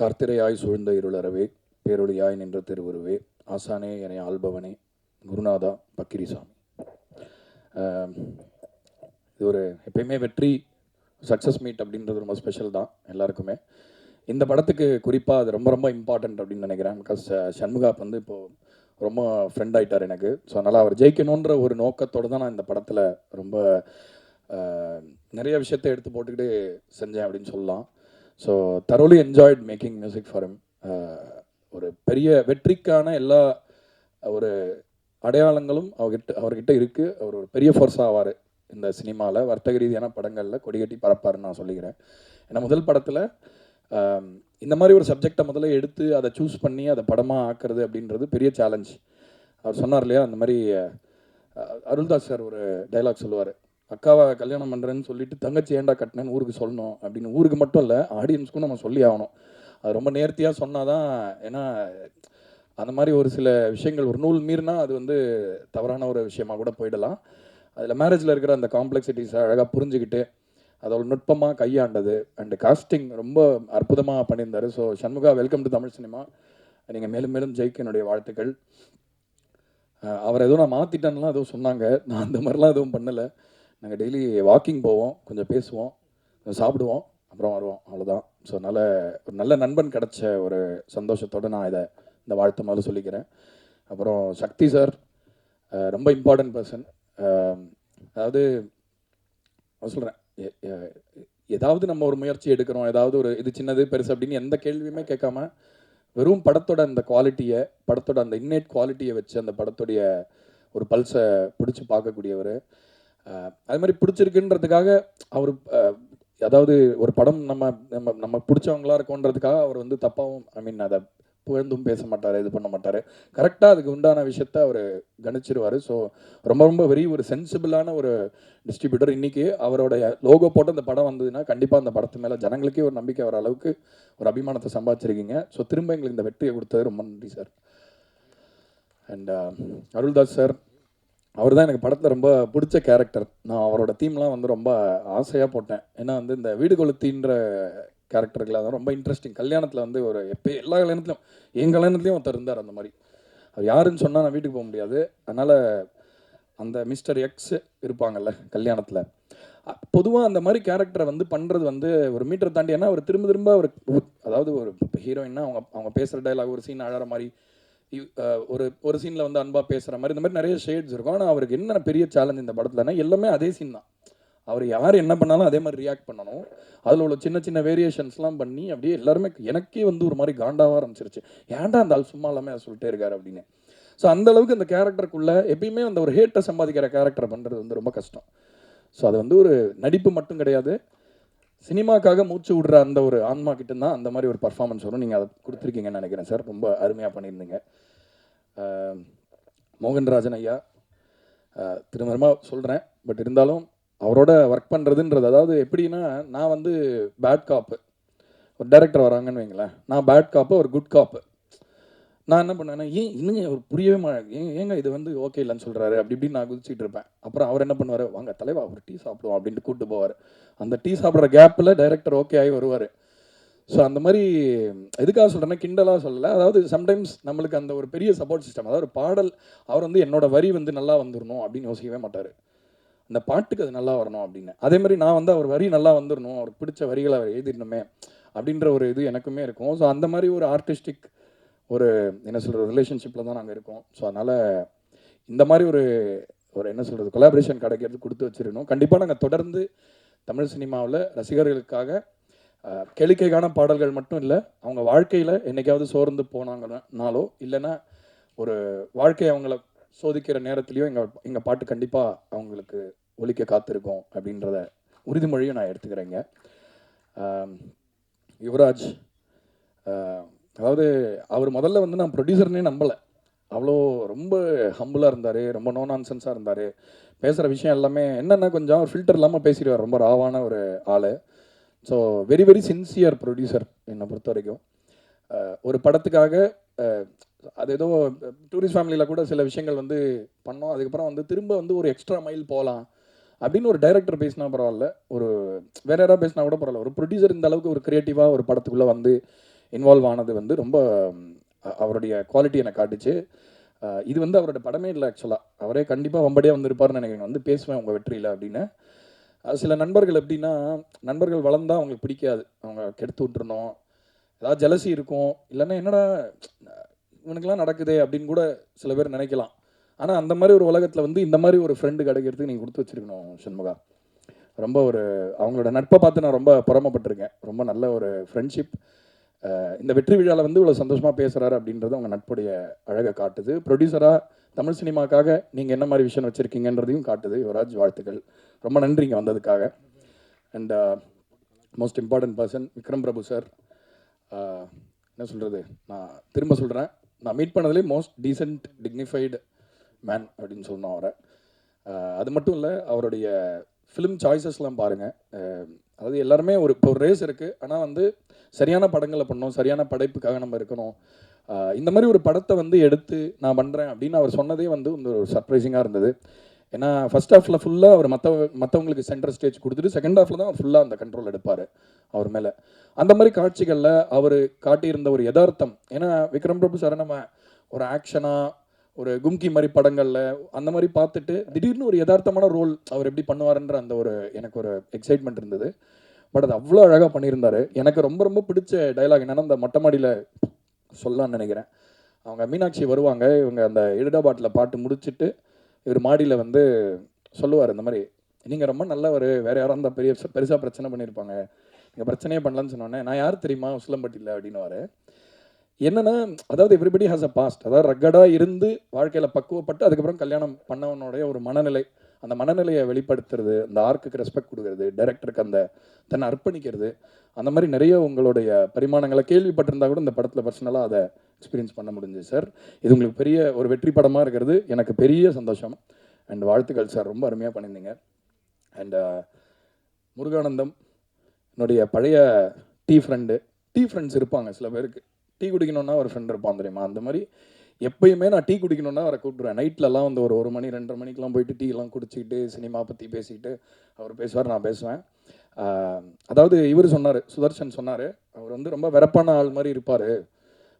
கார்த்திரையாய் சூழ்ந்த இருளறவே பேரொழியாய் நின்ற திருவுருவே ஆசானே என ஆள்பவனே குருநாதா பக்கிரிசாமி. இது ஒரு எப்பயுமே வெற்றி சக்ஸஸ் மீட் அப்படின்றது ரொம்ப ஸ்பெஷல் தான் எல்லாருக்குமே. இந்த படத்துக்கு குறிப்பாக அது ரொம்ப ரொம்ப இம்பார்ட்டன்ட் அப்படின்னு நினைக்கிறேன். பிகாஸ் சண்முகா வந்து இப்போது ரொம்ப ஃப்ரெண்ட் ஆகிட்டார் எனக்கு. ஸோ அதனால் அவர் ஜெயிக்கணுன்ற ஒரு நோக்கத்தோடு தான் நான் இந்த படத்தில் ரொம்ப நிறைய விஷயத்தை எடுத்து போட்டுக்கிட்டு செஞ்சேன் அப்படின்னு சொல்லலாம். So தரோலி enjoyed making music for him ஒரு பெரிய வெற்றிக்கான எல்லா ஒரு அடையாளங்களும் அவர்கிட்ட அவர்கிட்ட இருக்குது அவர் ஒரு பெரிய ஃபோர்ஸ் ஆவார் இந்த சினிமாவில் வர்த்தக ரீதியான படங்களில் கொடிகட்டி பறப்பாருன்னு நான் சொல்லிக்கிறேன். ஏன்னா முதல் படத்தில் இந்த மாதிரி ஒரு சப்ஜெக்டை முதல்ல எடுத்து அதை சூஸ் பண்ணி அதை படமாக ஆக்குறது அப்படின்றது பெரிய சேலஞ்ச் அவர் சொன்னார் இல்லையா அந்த மாதிரி அருள்தாஸ் சார் ஒரு டைலாக் சொல்லுவார். அக்காவை கல்யாணம் பண்ணுறேன்னு சொல்லிட்டு தங்கச்சி ஏண்டா கட்டினேன்னு ஊருக்கு சொல்லணும் அப்படின்னு ஊருக்கு மட்டும் இல்லை ஆடியன்ஸ்க்கும் நம்ம சொல்லி ஆகணும். அது ரொம்ப நேர்த்தியாக சொன்னாதான் ஏன்னா அந்த மாதிரி ஒரு சில விஷயங்கள் ஒரு நூல் மீறினா அது வந்து தவறான ஒரு விஷயமாக கூட போயிடலாம். அதில் மேரேஜில் இருக்கிற அந்த காம்ப்ளெக்சிட்டிஸை அழகாக புரிஞ்சுக்கிட்டு அதோட நுட்பமாக கையாண்டது. அண்டு காஸ்டிங் ரொம்ப அற்புதமாக பண்ணியிருந்தார். So Shanmuga welcome to Tamil cinema நீங்கள் மேலும் மேலும் ஜெயிக்க என்னுடைய வாழ்த்துக்கள். அவர் எதுவும் நான் மாற்றிட்டேன்லாம் எதுவும் சொன்னாங்க. நான் அந்த மாதிரிலாம் எதுவும் பண்ணலை. நாங்கள் டெய்லி வாக்கிங் போவோம் கொஞ்சம் பேசுவோம் கொஞ்சம் சாப்பிடுவோம் அப்புறம் வருவோம். அவ்வளோதான் ஸோ அதனால் ஒரு நல்ல நண்பன் கிடச்ச ஒரு சந்தோஷத்தோடு நான் இதை இந்த வாழ்த்து முதல்ல சொல்லிக்கிறேன். அப்புறம் சக்தி சார் ரொம்ப இம்பார்ட்டன்ட் பர்சன் அதாவது நான் சொல்கிறேன் ஏதாவது நம்ம ஒரு முயற்சி எடுக்கிறோம் ஏதாவது ஒரு இது சின்னது பெருசு அப்படின்னு எந்த கேள்வியுமே கேட்காம வெறும் படத்தோட அந்த குவாலிட்டியை படத்தோட அந்த இன்னேட் குவாலிட்டியை வச்சு அந்த படத்துடைய ஒரு பல்ஸை பிடிச்சி பார்க்கக்கூடியவர். அது மாதிரி பிடிச்சிருக்குன்றதுக்காக அவர் அதாவது ஒரு படம் நம்ம நம்ம நம்ம பிடிச்சவங்களா இருக்கோன்றதுக்காக அவர் வந்து தப்பாகவும் ஐ மீன் அதை புகழ்ந்தும் பேச மாட்டார் இது பண்ண மாட்டார். கரெக்டாக அதுக்கு உண்டான விஷயத்த அவர் கணிச்சிருவார். ஸோ ரொம்ப ரொம்ப வெரி ஒரு சென்சிபிளான ஒரு டிஸ்ட்ரிபியூட்டர் இன்றைக்கி அவருடைய லோகோ போட்டு அந்த படம் வந்ததுன்னா கண்டிப்பாக அந்த படத்து மேலே ஜனங்களுக்கே ஒரு நம்பிக்கை வர அளவுக்கு ஒரு அபிமானத்தை சம்பாதிச்சிருக்கீங்க. ஸோ திரும்ப எங்களுக்கு இந்த வெற்றியை கொடுத்தது ரொம்ப நன்றி சார் அண்ட் அருள்தாஸ் சார் அவர் தான் எனக்கு படத்தில் ரொம்ப பிடிச்ச கேரக்டர் நான் அவரோட தீம்லாம் வந்து ரொம்ப ஆசையாக போட்டேன். ஏன்னா வந்து இந்த வீடு கொளுத்தின்ற கேரக்டருக்குலாம் தான் ரொம்ப இன்ட்ரெஸ்டிங் கல்யாணத்தில் வந்து ஒரு எப்போ எல்லா கல்யாணத்துலையும் என் கல்யாணத்துலேயும் ஒருத்தர் இருந்தார் அந்த மாதிரி. அவர் யாருன்னு சொன்னால் நான் வீட்டுக்கு போக முடியாது. அதனால் அந்த மிஸ்டர் எக்ஸ் இருப்பாங்கல்ல கல்யாணத்தில். பொதுவாக அந்த மாதிரி கேரக்டரை வந்து பண்ணுறது வந்து ஒரு மீட்டர் தாண்டி ஏன்னா அவர் திரும்ப திரும்ப ஒரு அதாவது ஒரு ஹீரோயின்னா அவங்க அவங்க பேசுகிற டைலாக் ஒரு சீன் அழகிற மாதிரி ஒரு ஒரு சீனில் வந்து அன்பாக பேசுகிற மாதிரி இந்த மாதிரி நிறைய ஷேட்ஸ் இருக்கும். ஆனால் அவருக்கு என்ன பெரிய சேலஞ்ச் இந்த படத்துலனா எல்லாமே அதே சீன் தான். அவர் யார் என்ன பண்ணாலும் அதே மாதிரி ரியாக்ட் பண்ணணும். அதில் உள்ள சின்ன சின்ன வேரியேஷன்ஸ்லாம் பண்ணி அப்படியே எல்லாருமே எனக்கே வந்து ஒரு மாதிரி காண்டாக ஆரம்பிச்சிருச்சு. ஏன்டா அந்த ஆள் சும்மா இல்லாமல் அதை சொல்லிட்டே இருக்காரு அப்படின்னு. ஸோ அந்த அளவுக்கு அந்த கேரக்டருக்குள்ளே எப்பயுமே அந்த ஒரு ஹேட்டை சம்பாதிக்கிற கேரக்டர் பண்ணுறது வந்து ரொம்ப கஷ்டம். ஸோ அது வந்து ஒரு நடிப்பு மட்டும் கிடையாது. சினிமாக்காக மூச்சு விடுற அந்த ஒரு ஆன்மா கிட்ட தான் அந்த மாதிரி ஒரு பர்ஃபார்மன்ஸ் வரும். நீங்கள் அதை கொடுத்துருக்கீங்கன்னு நினைக்கிறேன் சார். ரொம்ப அருமையாக பண்ணியிருந்தீங்க. மோகன்ராஜன் ஐயா திருமணமாக சொல்கிறேன் பட் இருந்தாலும் அவரோட ஒர்க் பண்ணுறதுன்றது அதாவது எப்படின்னா நான் வந்து பேட் காப்பு ஒரு டைரக்டர் வராங்கன்னு வைங்களேன். நான் பேட் காப்பு ஒரு குட் காப்பு நான் என்ன பண்ணேன்னா ஏன் இன்னும் அவர் புரியவே மா ஏன் ஏங்க இது வந்து ஓகே இல்லைன்னு சொல்கிறாரு அப்படி இப்படின்னு நான் குதிச்சிட்டு இருப்பேன். அப்புறம் அவர் என்ன பண்ணுவார்? வாங்க தலைவா அவர் டீ சாப்பிடுவோம் அப்படின்ட்டு கூப்பிட்டு போவார். அந்த டீ சாப்பிட்ற கேப்பில் டைரக்டர் ஓகே ஆகி வருவார். ஸோ அந்த மாதிரி எதுக்காக சொல்கிறேன்னா கிண்டலாக சொல்லலை. அதாவது சம்டைம்ஸ் நம்மளுக்கு அந்த ஒரு பெரிய சப்போர்ட் சிஸ்டம் அதாவது ஒரு பாடல் அவர் வந்து என்னோட வரி வந்து நல்லா வந்துடணும் அப்படின்னு யோசிக்கவே மாட்டார். அந்த பாட்டுக்கு அது நல்லா வரணும் அப்படின்னு. அதே மாதிரி நான் வந்து அவர் வரி நல்லா வந்துடணும் அவருக்கு பிடிச்ச வரிகளை அவர் எழுதிடணுமே அப்படின்ற ஒரு இது எனக்குமே இருக்கும். ஸோ அந்த மாதிரி ஒரு ஆர்டிஸ்டிக் ஒரு என்ன சொல்கிற ரிலேஷன்ஷிப்பில் தான் நாங்கள் இருக்கோம். ஸோ அதனால் இந்த மாதிரி ஒரு ஒரு என்ன சொல்கிறது கொலாபரேஷன் கிடைக்கிறது கொடுத்து வச்சிருக்கணும். கண்டிப்பாக நாங்கள் தொடர்ந்து தமிழ் சினிமாவில் ரசிகர்களுக்காக கேளிக்கைக்கான பாடல்கள் மட்டும் இல்லை அவங்க வாழ்க்கையில் என்னைக்காவது சோர்ந்து போனாங்கனாலோ இல்லைன்னா ஒரு வாழ்க்கையை அவங்கள சோதிக்கிற நேரத்துலையோ எங்கள் எங்கள் பாட்டு கண்டிப்பாக அவங்களுக்கு ஒலிக்க காத்திருக்கோம் அப்படின்றத உறுதிமொழியும் நான் எடுத்துக்கிறேங்க. யுவராஜ் அதாவது அவர் முதல்ல வந்து நான் ப்ரொடியூசர்னே நம்பலை. அவ்வளோ ரொம்ப ஹம்புளாக இருந்தார் ரொம்ப நோ நான்சென்ஸாக இருந்தார். பேசுகிற விஷயம் எல்லாமே என்னென்னா கொஞ்சம் ஃபில்டர் இல்லாமல் பேசிடுவார். ரொம்ப ராவான ஒரு ஆள். So very very sincere producer என்னை பொறுத்த வரைக்கும் ஒரு படத்துக்காக அது ஏதோ டூரிஸ்ட் ஃபேமிலியில் கூட சில விஷயங்கள் வந்து பண்ணோம். அதுக்கப்புறம் வந்து திரும்ப வந்து ஒரு எக்ஸ்ட்ரா மைல் போகலாம் அப்படின்னு ஒரு டைரக்டர் பேசினா பரவாயில்ல. ஒரு வேற யாராவது பேசினா கூட பரவாயில்ல. ஒரு ப்ரொடியூசர் இந்த அளவுக்கு ஒரு க்ரியேட்டிவாக ஒரு படத்துக்குள்ளே வந்து இன்வால்வ் ஆனது வந்து ரொம்ப அவருடைய குவாலிட்டி எனக்கு காட்டுச்சு. இது வந்து அவரோட படமே இல்லை ஆக்சுவலாக அவரே கண்டிப்பாக வம்படியாக வந்திருப்பார்னு நினைக்கிறேன். வந்து பேசுவேன் உங்கள் வெற்றியில் அப்படின்னு. அது சில நண்பர்கள் எப்படின்னா நண்பர்கள் வளர்ந்தால் அவங்களுக்கு பிடிக்காது. அவங்க கெடுத்து விட்டுருணும் ஏதாவது ஜலசி இருக்கும். இல்லைன்னா என்னடா இவனுக்கெல்லாம் நடக்குதே அப்படின்னு கூட சில பேர் நினைக்கலாம். ஆனால் அந்த மாதிரி ஒரு உலகத்தில் வந்து இந்த மாதிரி ஒரு ஃப்ரெண்டு கிடைக்கிறதுக்கு நீங்கள் கொடுத்து வச்சிருக்கணும் சண்முகா. ரொம்ப ஒரு அவங்களோட நட்பை பார்த்து நான் ரொம்ப புறமப்பட்டிருக்கேன். ரொம்ப நல்ல ஒரு ஃப்ரெண்ட்ஷிப் இந்த வெற்றி விழாவில் வந்து இவ்வளோ சந்தோஷமாக பேசுகிறாரு அப்படின்றது அவங்க நட்புடைய அழகை காட்டுது. ப்ரொடியூசராக தமிழ் சினிமாக்காக நீங்கள் என்ன மாதிரி விஷயம் வச்சுருக்கீங்கன்றதையும் காட்டுது. யுவராஜ் வாழ்த்துக்கள். ரொம்ப நன்றிங்க வந்ததுக்காக. And most important person Vikram Prabhu sir என்ன சொல்கிறது நான் திரும்ப சொல்கிறேன் நான் மீட் பண்ணதுலேயே மோஸ்ட் டீசென்ட் டிக்னிஃபைடு மேன் அப்படின்னு சொல்லணும் அவரை. அது மட்டும் இல்லை அவருடைய ஃபிலிம் சாய்ஸஸ்லாம் பாருங்கள் அதாவது எல்லாருமே ஒரு இப்போ ஒரு ரேஸ் இருக்குது ஆனால் வந்து சரியான படங்களை பண்ணணும் சரியான படைப்புக்காக நம்ம இருக்கணும். இந்த மாதிரி ஒரு படத்தை வந்து எடுத்து நான் பண்ணுறேன் அப்படின்னு அவர் சொன்னதே வந்து வந்து ஒரு சர்ப்ரைசிங்காக இருந்தது. ஏன்னா ஃபர்ஸ்ட் ஹாஃபில் ஃபுல்லாக அவர் மற்ற மற்றவங்களுக்கு சென்டர் ஸ்டேஜ் கொடுத்துட்டு செகண்ட் ஹாஃபில் தான் அவர் ஃபுல்லாக அந்த கண்ட்ரோல் எடுப்பார் அவர் மேலே. அந்த மாதிரி காட்சிகளில் அவர் காட்டியிருந்த ஒரு யதார்த்தம். ஏன்னா விக்ரம் பிரபு சார் நம்ம ஒரு ஆக்ஷனாக ஒரு கும்கி மாதிரி படங்களில் அந்த மாதிரி பார்த்துட்டு திடீர்னு ஒரு யதார்த்தமான ரோல் அவர் எப்படி பண்ணுவாருன்ற அந்த ஒரு எனக்கு ஒரு எக்ஸைட்மெண்ட் இருந்தது. பட் அது அவ்வளோ அழகாக பண்ணியிருந்தாரு. எனக்கு ரொம்ப ரொம்ப பிடிச்ச டைலாக் என்னன்னா அந்த மொட்டை மாடியில் சொல்லலாம்னு நினைக்கிறேன். அவங்க மீனாட்சி வருவாங்க. இவங்க அந்த எடுடா பாட்டில் பாட்டு முடிச்சிட்டு இவர் மாடியில் வந்து சொல்லுவார் இந்த மாதிரி நீங்கள் ரொம்ப நல்லவர். வேறு யாரும் இருந்தால் பெரிய பெருசாக பிரச்சனை பண்ணியிருப்பாங்க. நீங்கள் பிரச்சனையே பண்ணலன்னு சொன்னோன்னே நான் யார் தெரியுமா? உசிலம்பட்டியில் அப்படின்னுவாரு. என்னன்னா அதாவது எவ்ரிபடி ஹாஸ் அ பாஸ்ட் அதாவது ரக்கடாக இருந்து வாழ்க்கையில் பக்குவப்பட்டு அதுக்கப்புறம் கல்யாணம் பண்ணவனுடைய ஒரு மனநிலை அந்த மனநிலையை வெளிப்படுத்துறது அந்த ஆர்க்குக்கு ரெஸ்பெக்ட் கொடுக்கறது டைரக்டருக்கு அந்த தன்னை அர்ப்பணிக்கிறது அந்த மாதிரி நிறைய உங்களுடைய பரிமாணங்களை கேள்விப்பட்டிருந்தா கூட இந்த படத்தில் பர்சனலாக அதை எக்ஸ்பீரியன்ஸ் பண்ண முடிஞ்சு சார் இது உங்களுக்கு பெரிய ஒரு வெற்றி படமாக இருக்கிறது. எனக்கு பெரிய சந்தோஷம். அண்ட் வாழ்த்துக்கள் சார் ரொம்ப அருமையாக பண்ணியிருந்தீங்க. அண்ட் uh, முருகானந்தம் என்னுடைய பழைய டீ ஃப்ரெண்டு டீ ஃப்ரெண்ட்ஸ் இருப்பாங்க சில பேருக்கு. டீ குடிக்கணும்னா ஒரு ஃப்ரெண்ட் இருப்பான் தெரியுமா? அந்த மாதிரி எப்பயுமே நான் டீ குடிக்கணும்னா அவரை கூப்பிடுவேன் நைட்லலாம் வந்து ஒரு ஒரு மணி ரெண்டரை மணிக்கெலாம் போயிட்டு டீ எல்லாம் குடிச்சிக்கிட்டு சினிமா பற்றி பேசிக்கிட்டு அவர் பேசுவார் நான் பேசுவேன். அதாவது இவர் சொன்னார் சுதர்ஷன் சொன்னார் அவர் வந்து ரொம்ப வெறப்பான ஆள் மாதிரி இருப்பார்.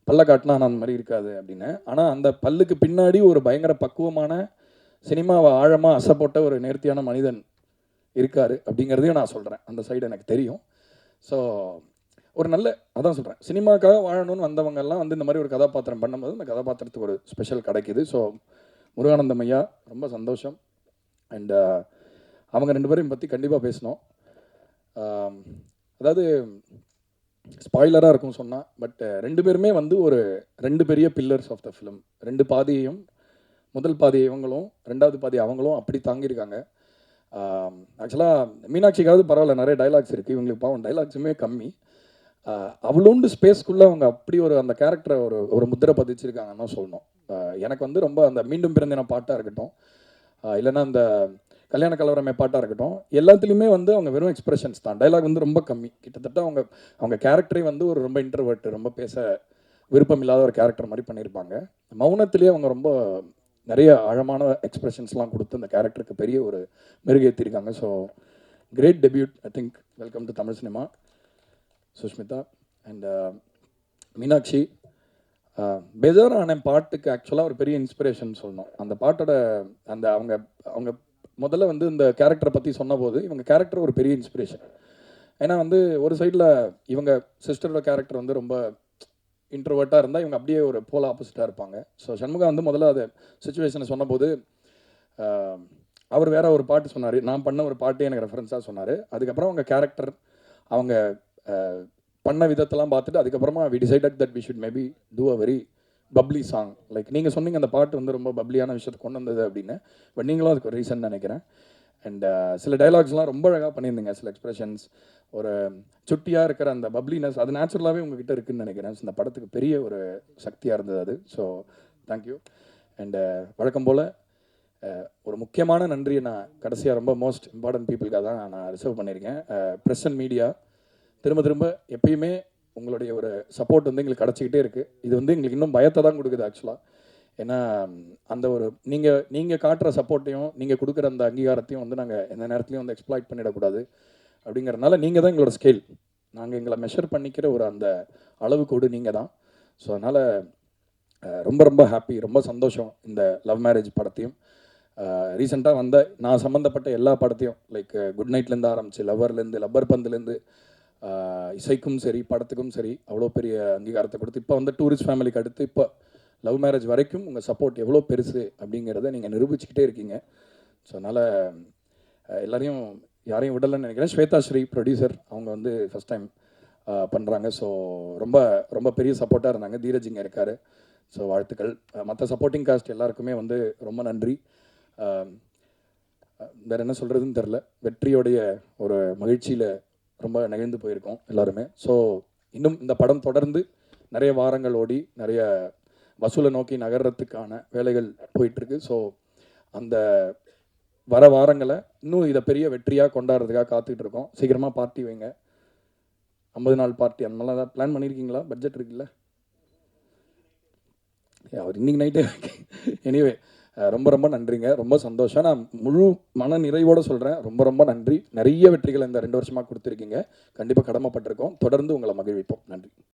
பல்ல காட்டினா நான் அந்த மாதிரி இருக்காது அப்படின்னு. ஆனால் அந்த பல்லுக்கு பின்னாடி ஒரு பயங்கர பக்குவமான சினிமாவை ஆழமாக அசை ஒரு நேர்த்தியான மனிதன் இருக்கார் அப்படிங்கிறதையும் நான் சொல்கிறேன் அந்த சைடு எனக்கு தெரியும். ஸோ ஒரு நல்ல அதான் சொல்கிறேன் சினிமாக்காக வாழணும்னு வந்தவங்க எல்லாம் வந்து இந்த மாதிரி ஒரு கதாபாத்திரம் பண்ணும்போது அந்த கதாபாத்திரத்துக்கு ஒரு ஸ்பெஷல் கிடைக்குது. ஸோ முருகானந்தம் ஐயா ரொம்ப சந்தோஷம். அண்ட் uh, அவங்க ரெண்டு பேரையும் பற்றி கண்டிப்பாக பேசணும். அதாவது ஸ்பாய்லராக இருக்கும் சொன்னால் பட் uh, ரெண்டு பேருமே வந்து ஒரு ரெண்டு பெரிய பில்லர்ஸ் ஆஃப் த ஃபிலிம் ரெண்டு பாதியையும் முதல் பாதி இவங்களும் ரெண்டாவது பாதி அவங்களும் அப்படி தாங்கியிருக்காங்க. ஆக்சுவலாக மீனாட்சிக்காவது பரவாயில்ல நிறைய டைலாக்ஸ் இருக்குது இவங்களுக்கு பாவம் டைலாக்ஸுமே கம்மி. அவ்வளோண்டு ஸ்பேஸ்க்குள்ளே அவங்க அப்படி ஒரு அந்த கேரக்டரை ஒரு ஒரு முத்திரை பதிச்சிருக்காங்கன்னு தான் சொல்லணும். எனக்கு வந்து ரொம்ப அந்த மீண்டும் பிறந்தின பாட்டாக இருக்கட்டும். இல்லைன்னா அந்த கல்யாண கலவரமே பாட்டாக இருக்கட்டும். எல்லாத்துலேயுமே வந்து அவங்க வெறும் எக்ஸ்பிரஷன்ஸ் தான். டைலாக் வந்து ரொம்ப கம்மி. கிட்டத்தட்ட அவங்க அவங்க கேரக்டரே வந்து ஒரு ரொம்ப இன்டர்வர்ட் ரொம்ப பேச விருப்பம் இல்லாத ஒரு கேரக்டர் மாதிரி பண்ணியிருப்பாங்க. மௌனத்திலேயே அவங்க ரொம்ப நிறைய ஆழமான எக்ஸ்பிரஷன்ஸ்லாம் கொடுத்து அந்த கேரக்டருக்கு பெரிய ஒரு மெருகேற்றிருக்காங்க so great debut I think welcome to Tamil cinema Sushmita and uh, Meenakshi. Uh, பெஜார் ஆன பாட்டுக்கு ஆக்சுவலாக ஒரு பெரிய இன்ஸ்பிரேஷன் சொல்லணும். அந்த பாட்டோட அந்த அவங்க அவங்க முதல்ல வந்து இந்த கேரக்டரை பற்றி சொன்னபோது இவங்க கேரக்டர் ஒரு பெரிய இன்ஸ்பிரேஷன் ஏன்னா வந்து ஒரு சைடில் இவங்க சிஸ்டரோட கேரக்டர் வந்து ரொம்ப இன்ட்ரோவர்ட்டாக இருந்தால் இவங்க அப்படியே ஒரு போல ஆப்போசிட்டாக இருப்பாங்க. ஸோ சண்முகா வந்து முதல்ல அது சுச்சுவேஷனை சொன்னபோது um, அவர் வேற ஒரு பாட்டு சொன்னார். நான் பண்ண ஒரு பாட்டு எனக்கு ரெஃபரன்ஸாக சொன்னார். அதுக்கப்புறம் அவங்க கேரக்டர் அவங்க பண்ண விதத்தெல்லாம் பார்த்துட்டு அதுக்கப்புறமா we decided that we should maybe do a very bubbly song like நீங்கள் சொன்னீங்க அந்த பாட்டு வந்து ரொம்ப பப்ளியான விஷயத்தை கொண்டு வந்தது அப்படின்னு. பட் நீங்களும் அதுக்கு ஒரு ரீசன் நினைக்கிறேன் அண்ட் சில டைலாக்ஸ்லாம் ரொம்ப அழகாக பண்ணியிருந்தீங்க சில எக்ஸ்பிரஷன்ஸ் ஒரு சுட்டியாக இருக்கிற அந்த பப்ளினஸ் அது நேச்சுரலாகவே உங்ககிட்ட இருக்குன்னு நினைக்கிறேன். இந்த படத்துக்கு பெரிய ஒரு சக்தியாக இருந்தது அது. ஸோ தேங்க்யூ அண்டு வழக்கம் போல் ஒரு முக்கியமான நன்றியை நான் கடைசியாக ரொம்ப மோஸ்ட் இம்பார்ட்டன்ட் பீப்புளுக்காக தான் நான் ரிசர்வ் பண்ணியிருக்கேன். ப்ரெஸ் அண்ட் மீடியா திரும்ப திரும்ப எப்பயுமே உங்களுடைய ஒரு சப்போர்ட் வந்து எங்களுக்கு கிடச்சிக்கிட்டே இருக்குது இது வந்து எங்களுக்கு இன்னும் பயத்தை தான் கொடுக்குது ஆக்சுவலாக ஏன்னா அந்த ஒரு நீங்கள் நீங்கள் காட்டுற சப்போர்ட்டையும் நீங்கள் கொடுக்குற அந்த அங்கீகாரத்தையும் வந்து நாங்கள் எந்த நேரத்துலையும் வந்து எக்ஸ்ப்ளாய்ட் பண்ணிடக்கூடாது. அப்படிங்கிறனால நீங்கள் தான் எங்களோட ஸ்கேல் நாங்கள் எங்களை மெஷர் பண்ணிக்கிற ஒரு அந்த அளவுக்கோடு நீங்கள் தான். ஸோ அதனால் ரொம்ப ரொம்ப ஹாப்பி ரொம்ப சந்தோஷம் இந்த லவ் மேரேஜ் படத்தையும். ரீசெண்டாக வந்த நான் சம்மந்தப்பட்ட எல்லா படத்தையும் லைக் குட் நைட்லேருந்து ஆரம்பிச்சு லவ்வர்லேருந்து லப்பர் பந்துலேருந்து இசைக்கும் சரி படத்துக்கும் சரி அவ்வளோ பெரிய அங்கீகாரத்தை கொடுத்து இப்போ வந்து டூரிஸ்ட் ஃபேமிலிக்கு அடுத்து இப்போ லவ் மேரேஜ் வரைக்கும் உங்கள் சப்போர்ட் எவ்வளோ பெருசு அப்படிங்கிறத நீங்கள் நிரூபிச்சுக்கிட்டே இருக்கீங்க. ஸோ அதனால் எல்லாரையும் யாரையும் விடலைன்னு நினைக்கிறேன். ஸ்வேதா ஸ்ரீ ப்ரொடியூசர் அவங்க வந்து ஃபஸ்ட் டைம் பண்ணுறாங்க ஸோ ரொம்ப ரொம்ப பெரிய சப்போர்ட்டாக இருந்தாங்க. தீரஜ் இங்கே இருக்கார். ஸோ வாழ்த்துக்கள். மற்ற சப்போர்ட்டிங் காஸ்ட் எல்லாருக்குமே வந்து ரொம்ப நன்றி. வேறு என்ன சொல்கிறதுன்னு தெரில வெற்றியோடைய ஒரு மகிழ்ச்சியில் ரொம்ப நெகிழ்ந்து போயிருக்கோம் எல்லாருமே. ஸோ இன்னும் இந்த படம் தொடர்ந்து நிறைய வாரங்கள் ஓடி நிறைய வசூலை நோக்கி நகர்றதுக்கான வேலைகள் போயிட்டுருக்கு. ஸோ அந்த வர வாரங்களை இன்னும் இதை பெரிய வெற்றியாக கொண்டாடுறதுக்காக காத்துக்கிட்டு இருக்கோம். சீக்கிரமாக பார்ட்டி வைங்க. ஐம்பது நாள் பார்ட்டி அந்த மாதிரிலாம் ஏதாவது பிளான் பண்ணியிருக்கீங்களா பட்ஜெட் இருக்குல்ல? அவர் இன்னைக்கு நைட்டே எனிவே ரொம்ப ரொம்ப நன்றிங்க. ரொம்ப சந்தோஷம். நான் முழு மன நிறைவோடு சொல்கிறேன் ரொம்ப ரொம்ப நன்றி. நிறைய வெற்றிகள் இந்த ரெண்டு வருஷமாக கொடுத்துருக்கீங்க. கண்டிப்பாக கடமைப்பட்டிருக்கோம். தொடர்ந்து உங்களை மகிழ்விப்போம். நன்றி.